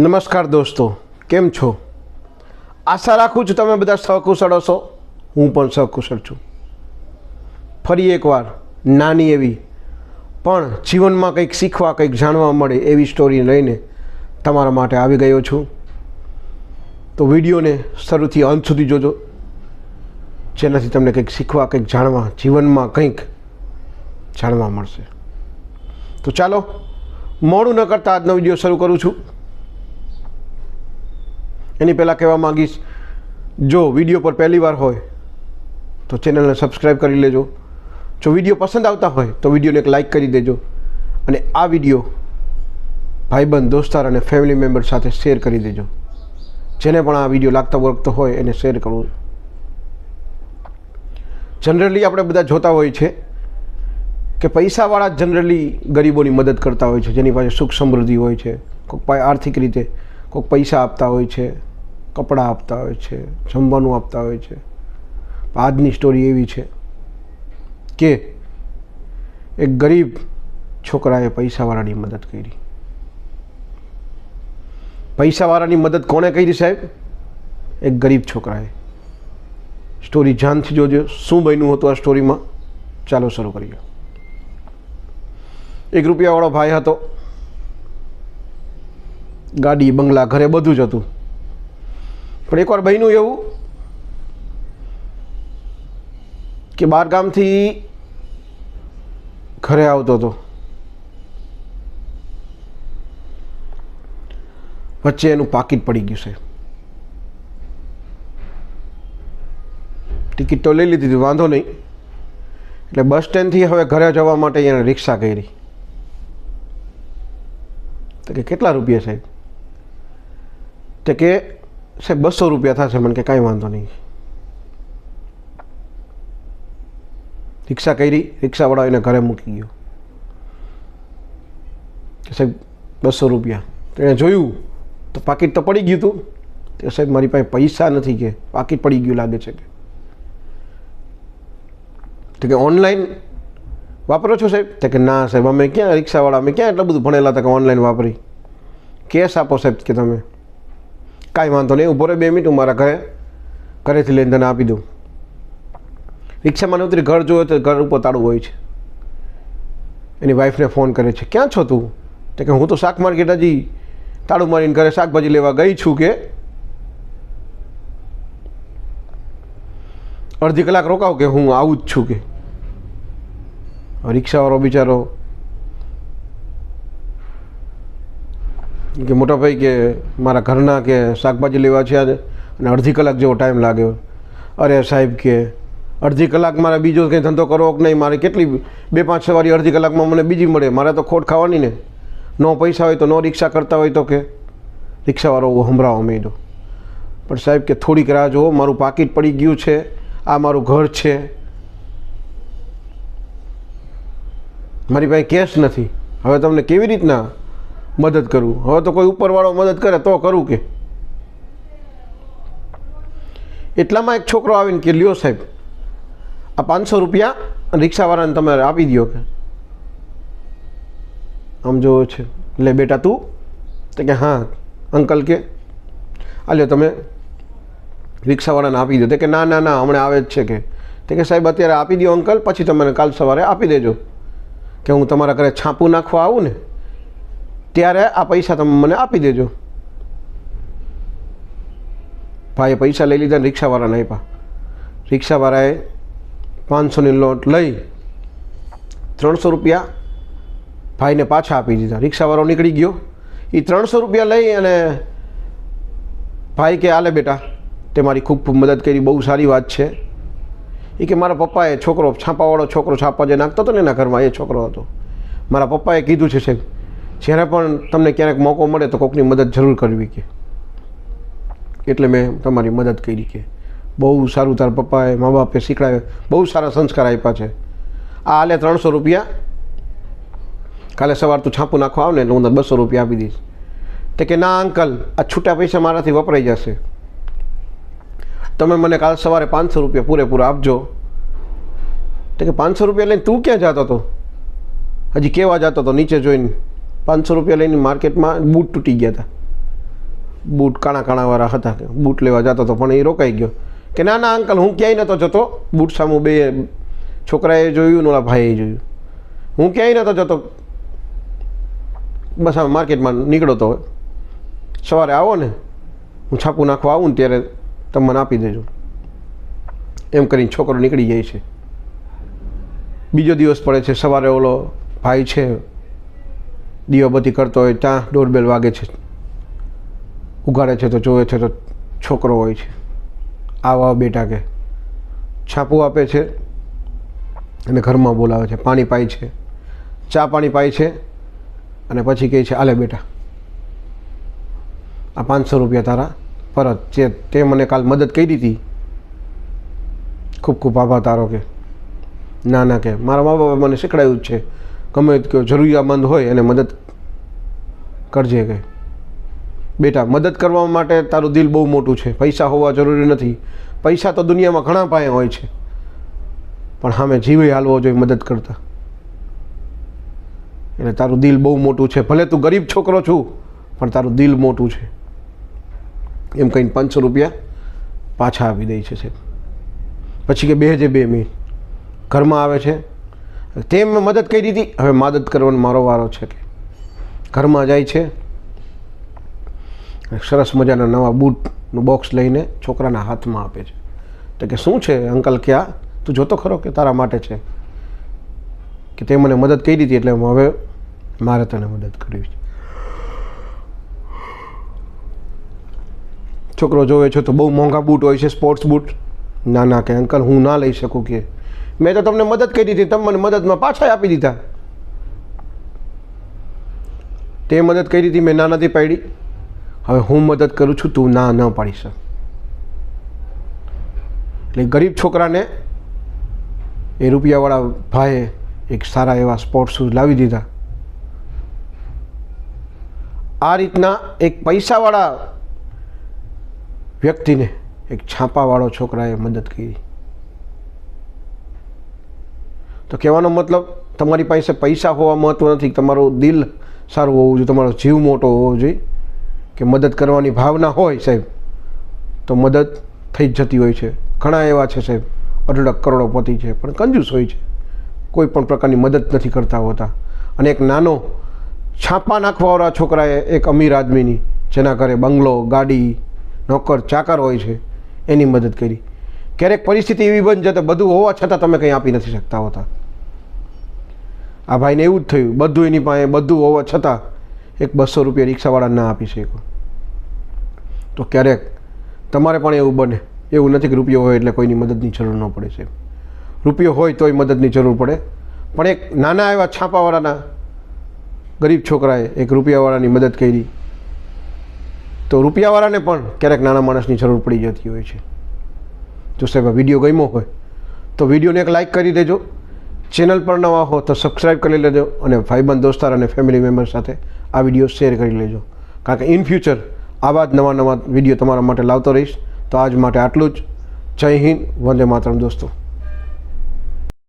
નમસ્કાર દોસ્તો, કેમ છો? આશા રાખું છું તમે બધા સહકુશળ હશો. હું પણ સહકુશળ છું. ફરી એકવાર નાની એવી, પણ જીવનમાં કંઈક શીખવા, કંઈક જાણવા મળે એવી સ્ટોરી લઈને તમારા માટે આવી ગયો છું. તો વિડીયોને શરૂથી અંત સુધી જોજો. જેનાથી તમને કંઈક શીખવા, કંઈક જાણવા, જીવનમાં કંઈક જાણવા મળશે. તો ચાલો, મોડું ન કરતાં આજનો વીડિયો શરૂ કરું છું. એની પહેલાં કહેવા માંગીશ, જો વીડિયો પર પહેલીવાર હોય, તો ચેનલને સબસ્ક્રાઈબ કરી લેજો. જો વીડિયો પસંદ આવતા હોય, તો વિડીયોને એક લાઈક કરી દેજો. અને આ વીડિયો ભાઈબંધ, દોસ્તાર અને ફેમિલી મેમ્બર સાથે શેર કરી દેજો. જેને પણ આ વીડિયો લાગતા વળગતો હોય, એને શેર કરવું. જનરલી આપણે બધા જોતા હોય છે કે પૈસાવાળા જનરલી ગરીબોની મદદ કરતા હોય છે, જેની પાસે સુખ સમૃદ્ધિ હોય છે પાસે આર્થિક રીતે કોઈક પૈસા આપતા હોય છે, કપડાં આપતા હોય છે, જમવાનું આપતા હોય છે. આજની સ્ટોરી એવી છે કે એક ગરીબ છોકરાએ પૈસાવાળાની મદદ કરી. પૈસાવાળાની મદદ કોણે કરી સાહેબ? એક ગરીબ છોકરાએ. સ્ટોરી જાનથી જોજો, શું બન્યું હતું આ સ્ટોરીમાં ચાલો શરૂ કરીએ. એક રૂપિયાવાળો ભાઈ હતો. ગાડી, બંગલા, ઘરે બધું જ હતું. પણ એકવાર બન્યું એવું કે ગામથી ઘરે આવતો હતો. વચ્ચે એનું પાકીટ પડી ગયું છે. ટિકિટ તો લઈ લીધી હતી, વાંધો નહીં. એટલે બસ સ્ટેન્ડથી હવે ઘરે જવા માટે એને રિક્ષા કરી. તો કે કેટલા રૂપિયા સાહેબ? તો કે, સાહેબ, બસો રૂપિયા થશે. મને કે કાંઈ વાંધો નહીં. રિક્ષા કરી, રિક્ષાવાળા એને ઘરે મૂકી ગયો. સાહેબ, બસો રૂપિયા. તો એણે જોયું, તો પાકીટ તો પડી ગયું હતું. કે, સાહેબ, મારી પાસે પૈસા નથી કે, પાકીટ પડી ગયું લાગે છે કે. તો કે, ઓનલાઈન વાપરો છો સાહેબ? તો કે, ના, સાહેબ, અમે ક્યાં રિક્ષાવાળા, અમે ક્યાં એટલું બધું ભણેલા હતા કે ઓનલાઈન વાપરી? કેશ આપો સાહેબ કે તમે. કાંઈ વાંધો નહીં, ઊભો રહે બે મિનિટ, હું મારા ઘરે ઘરેથી લઈને તને આપી દઉં. રિક્ષામાં ઉતરી ઘર જોયો તો ઘર ઉપર તાળું હોય છે. એની વાઈફને ફોન કરે છે, ક્યાં છો તું? તો કે, હું તો શાક માર્કેટ હજી તાળું મારીને ઘરે શાકભાજી લેવા ગઈ છું કે. અડધી કલાક રોકાવ કે, હું આવું જ છું કે. રિક્ષાવાળો બિચારો કે મોટા ભાઈ કે મારા ઘરના કે શાકભાજી લેવા છે આજે, અને અડધી કલાક જેવો ટાઈમ લાગ્યો. અરે સાહેબ કે, અડધી કલાક મારે બીજો કંઈ ધંધો કરવો કે નહીં? મારે કેટલી બે પાંચ સવારી અડધી કલાકમાં મને બીજી મળે. મારે તો ખોટ ખાવાની ને. નો પૈસા હોય તો નો રિક્ષા કરતા હોય તો કે. રિક્ષાવાળો સંભળાવવા માંડ્યો. પણ સાહેબ કે થોડીક રાહ જુઓ, મારું પાકીટ પડી ગયું છે. આ મારું ઘર છે. મારી પાસે કેશ નથી. હવે તમને કેવી રીતના મદદ કરવું હવે તો કોઈ ઉપરવાળો મદદ કરે તો કરું કે. એટલામાં એક છોકરો આવીને કે, લ્યો સાહેબ, આ પાંચસો રૂપિયા રિક્ષાવાળાને તમે આપી દો કે. આમ જોવો છે. લે બેટા તું. તો કે, હા, અંકલ કે. આ લ્યો તમે રિક્ષાવાળાને આપી દો તો કે, ના ના ના, હમણાં આવે જ છે કે. તો કે, સાહેબ, અત્યારે આપી દો અંકલ, પછી તમે કાલ સવારે આપી દેજો. કે, હું તમારા ઘરે છાપું નાખવા આવું ને ત્યારે આ પૈસા તમે મને આપી દેજો. ભાઈએ પૈસા લઈ લીધા ને રિક્ષાવાળાને આપ્યા. રિક્ષાવાળાએ પાંચસોની લોટ લઈ ત્રણસો રૂપિયા ભાઈને પાછા આપી દીધા. રિક્ષાવાળો નીકળી ગયો. એ ત્રણસો રૂપિયા લઈ અને ભાઈ કે આલે બેટા, તે મારી ખૂબ મદદ કરી, બહુ સારી વાત છે. એ કે, મારા પપ્પાએ છોકરો, છાપાવાળો છોકરો છાપા જે નાખતો હતો ને એના ઘરમાં, એ છોકરો હતો. મારા પપ્પાએ કીધું છે, સાહેબ જ્યારે પણ તમને ક્યારેક મોકો મળે તો કોકની મદદ જરૂર કરવી કે. એટલે મેં તમારી મદદ કરી કે. બહુ સારું તારા પપ્પાએ મા બાપે શીખડાવે બહુ સારા સંસ્કાર આપ્યા છે. આ હાલે ત્રણસો રૂપિયા. કાલે સવાર તું છાપું નાખવા આવને એટલે હું તને બસો રૂપિયા આપી દઈશ. તો કે ના અંકલ, આ છૂટા પૈસા મારાથી વપરાઈ જશે. તમે મને કાલ સવારે પાંચસો રૂપિયા પૂરેપૂરા આપજો. તો કે પાંચસો રૂપિયા લઈને તું ક્યાં જતો હતો? હજી કેવા જતો હતો? નીચે જોઈને. પાંચસો રૂપિયા લઈને માર્કેટમાં બૂટ તૂટી ગયા હતા. બૂટ કાણા કાણાવાળા હતા. બૂટ લેવા જતો હતો, પણ એ રોકાઈ ગયો. કે ના ના, અંકલ, હું ક્યાંય નહોતો જતો. બૂટ સામું બે છોકરાએ જોયું ને ઓલા ભાઈએ જોયું. હું ક્યાંય નહોતો જતો. બસ આ માર્કેટમાં નીકળો તો સવારે આવો ને, હું છાપું નાખવા આવું ને ત્યારે તમે મને આપી દેજો. એમ કરીને છોકરો નીકળી જાય છે. બીજો દિવસ પડે છે, સવારે ઓલો ભાઈ છે દીવાબત્તી કરતો હોય ત્યાં ડોરબેલ વાગે છે. ઉઘાડે છે તો જોવે છે તો છોકરો હોય છે. આવ બેટા કે છાપું આપે છે અને ઘરમાં બોલાવે છે. પાણી પાય છે. ચા પાણી પાય છે અને પછી કહે છે, આલે બેટા. આ પાંચસો રૂપિયા તારા પરત જે તે મને કાલ મદદ કરી હતી ખૂબ ખૂબ આભાર તારો કે. ના ના કે. મારા મા બાપે મને શીખડાયું જ છે. ગમે તે જરૂરિયાતમંદ હોય એને મદદ કરજે કે. બેટા, મદદ કરવા માટે તારું દિલ બહુ મોટું છે. પૈસા હોવા જરૂરી નથી. પૈસા તો દુનિયામાં ઘણા પાસે હોય છે. પણ સામે જીવે હાલવો જોઈએ મદદ કરતા. એટલે તારું દિલ બહુ મોટું છે. ભલે તું ગરીબ છોકરો છું, પણ તારું દિલ મોટું છે. એમ કહીને પાંચસો રૂપિયા પાછા આપી દે છે સાહેબ. પછી કે બે જે બે મિનિટ. ઘરમાં આવે છે તે મેં મદદ કરી હતી હવે મદદ કરવાનો મારો વારો છે કે ઘરમાં જાય છે. સરસ મજાના નવા બૂટનું બોક્સ લઈને છોકરાના હાથમાં આપે છે. તો કે શું છે અંકલ ક્યાં? તું જોતો ખરો કે તારા માટે છે? કે તે મને મદદ કરી દીધી એટલે હવે મારે તને મદદ કરવી છે. છોકરો જોવે છે તો બહુ મોંઘા બૂટ હોય છે સ્પોર્ટ્સ બૂટ. ના ના, કે અંકલ હું ના લઈ શકું કે મેં તો તમને મદદ કરી હતી, તમે મને મદદમાં પાછા આપી દીધા. તે મદદ કરી હતી, મેં ના નથી પાડી. હવે હું મદદ કરું છું, તું ના ન પાડી શક. એટલે ગરીબ છોકરાને એ રૂપિયાવાળા ભાઈએ એક સારા એવા સ્પોર્ટ શૂઝ લાવી દીધા. આ રીતના એક પૈસાવાળા વ્યક્તિને એક છાપાવાળો છોકરાએ મદદ કરી. તો કહેવાનો મતલબ, તમારી પાસે પૈસા હોવા મહત્વ નથી, તમારું દિલ સારું હોવું જોઈએ, તમારો જીવ મોટો હોવો જોઈએ. કે મદદ કરવાની ભાવના હોય સાહેબ, તો મદદ થઈ જ જતી હોય છે. ઘણા એવા છે સાહેબ, અઢળક કરોડોપતિ છે, પણ કંજૂસ હોય છે. કોઈ પણ પ્રકારની મદદ નથી કરતા હોતા. અને એક નાનો છાપા નાખવાવાળા છોકરાએ એક અમીર આદમીની, જેના ઘરે બંગલો, ગાડી, નોકર, ચાકર હોય છે, એની મદદ કરી. ક્યારેક પરિસ્થિતિ એવી બની જતા બધું હોવા છતાં તમે કંઈ આપી નથી શકતા હોતા. આ ભાઈને એવું જ થયું, બધું એની પાસે, બધું હોવા છતાં એક બસો રૂપિયા રિક્ષાવાળા ના આપી શકો તો ક્યારેક તમારે પણ એવું બને. એવું નથી કે રૂપિયો હોય એટલે કોઈની મદદની જરૂર ન પડે છે રૂપિયો હોય તોય મદદની જરૂર પડે. પણ એક નાના એવા છાપાવાળાના ગરીબ છોકરાએ એક રૂપિયાવાળાની મદદ કરી. તો રૂપિયાવાળાને પણ ક્યારેક નાના માણસની જરૂર પડી જતી હોય છે. જો સાહેબ વીડિયો ગમ્યો હોય, તો વિડીયોને એક લાઇક કરી દેજો. ચેનલ પર નવા હો તો સબસ્ક્રાઈબ કરી લેજો અને ભાઈબંધ, દોસ્તાર અને ફેમિલી મેમ્બર સાથે આ વીડિયો શેર કરી લેજો. કારણ કે ઇન ફ્યુચર આવા જ નવા નવા વીડિયો તમારા માટે લાવતો રહીશ. તો આજ માટે આટલું જ. જય હિન્દ, વંદે માતરમ દોસ્તો.